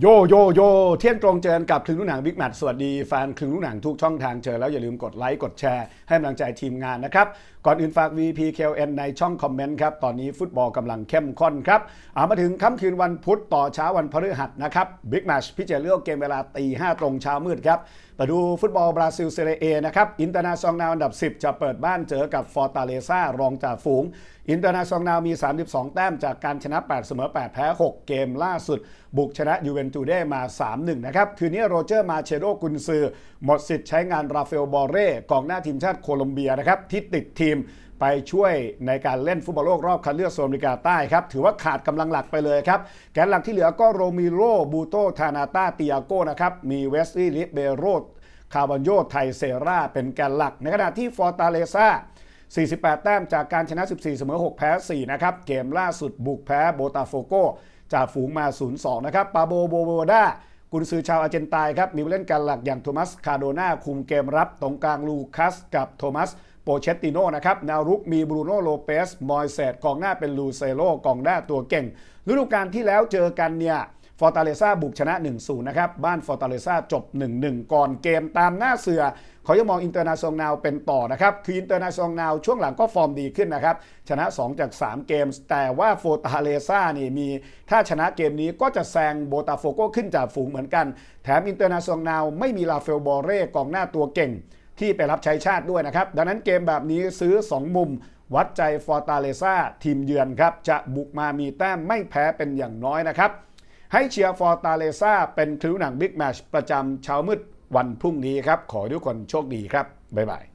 โยโยโยเที่ยงตรงเจอกับคลึงลูกหนังบิ๊กแมทสวัสดีแฟนคลึงลูกหนังทุกช่องทางเจอแล้วอย่าลืมกดไลค์กดแชร์ให้กำลังใจทีมงานนะครับ ก่อนอื่นฝาก VPKLN ในช่องคอมเมนต์ครับ ตอนนี้ฟุตบอลกำลังเข้มข้นครับเอามาถึงค่ำคืนวันพุธต่อเช้าวันพฤหัสนะครับบิ๊กแมทพิจารณาเลือกเกมเวลาตีห้าตรงเช้ามืดครับมาดูฟุตบอลบราซิลเซเรเอนะครับ อินเตอร์นาซองนาอันดับ 10 จะเปิดบ้านเจอกับฟอร์ตาเลซ่ารองจ่าฝูง อินเตอร์นาซองนามี 32 แต้มจากการชนะ 8 เสมอ 8 แพ้ 6 เกมล่าสุด บุกชนะยูเวนตูเด้มา 3-1 นะครับ คืนนี้โรเจอร์มาเชโดกุนซือ หมดสิทธิ์ใช้งานราฟาเอลบอเร่กองหน้าทีมชาติโคลอมเบียนะครับที่ติดทีม ไปช่วยในการเล่นฟุตบอลโลกรอบคัดเลือกโซนอเมริกาใต้ครับ ถือว่าขาดกำลังหลักไปเลยครับ แกนหลักที่เหลือก็โรมิโรบูโตทานาตาติอาโกนะครับ มีเวสลีย์ลิเบโรคาร์บอนโยไทเซราเป็นแกนหลัก ในขณะที่ฟอร์ตาเลซา48 แต้มจากการชนะ 14 เสมอ 6 แพ้ 4 นะครับ เกมล่าสุดบุกแพ้โบตาโฟโกจากฝูงมา 0-2 นะครับ ปาโบโบโวดากุนซือชาวอาร์เจนตายครับ มีผู้เล่นกันหลักอย่างโทมัส คาโดนาคุมเกมรับ ตรงกลางลูคัสกับโทมัส โปเชตติโนนะครับแนวรุกมีบรูโนโลเปสมอยเซตกองหน้าเป็นลูเซโลกองหน้าตัวเก่งฤดูกาลที่แล้วเจอกันเนี่ยฟอร์ตาเลซาบุกชนะ 1-0 นะครับ บ้านฟอร์ตาเลซาจบ 1-1 ก่อนเกมตามหน้าเสือ เขายังมองอินเตอร์นาซองนาวเป็นต่อนะครับ คืออินเตอร์นาซองนาวช่วงหลังก็ฟอร์มดีขึ้นนะครับ ชนะ 2 จาก 3 เกม แต่ว่าโฟร์ตาเลซานี่มี ถ้าชนะเกมนี้ก็จะแซงโบตาโฟโกขึ้นจากฝูงเหมือนกัน แถมอินเตอร์นาซองนาวไม่มีลาเฟลบอเร่กองหน้าตัวเก่ง ที่ไปรับใช้ชาติด้วยนะครับ ดังนั้นเกมแบบนี้ซื้อ 2 มุม วัดใจฟอร์ตาเลซ่าทีมเยือนครับ จะบุกมามีแต้มไม่แพ้เป็นอย่างน้อยนะครับ ให้เชียร์ฟอร์ตาเลซ่าเป็นคลิวหนังบิ๊กแมชประจำเช้ามืดวันพรุ่งนี้ครับ ขอทุกคนโชคดีครับ บ๊ายบาย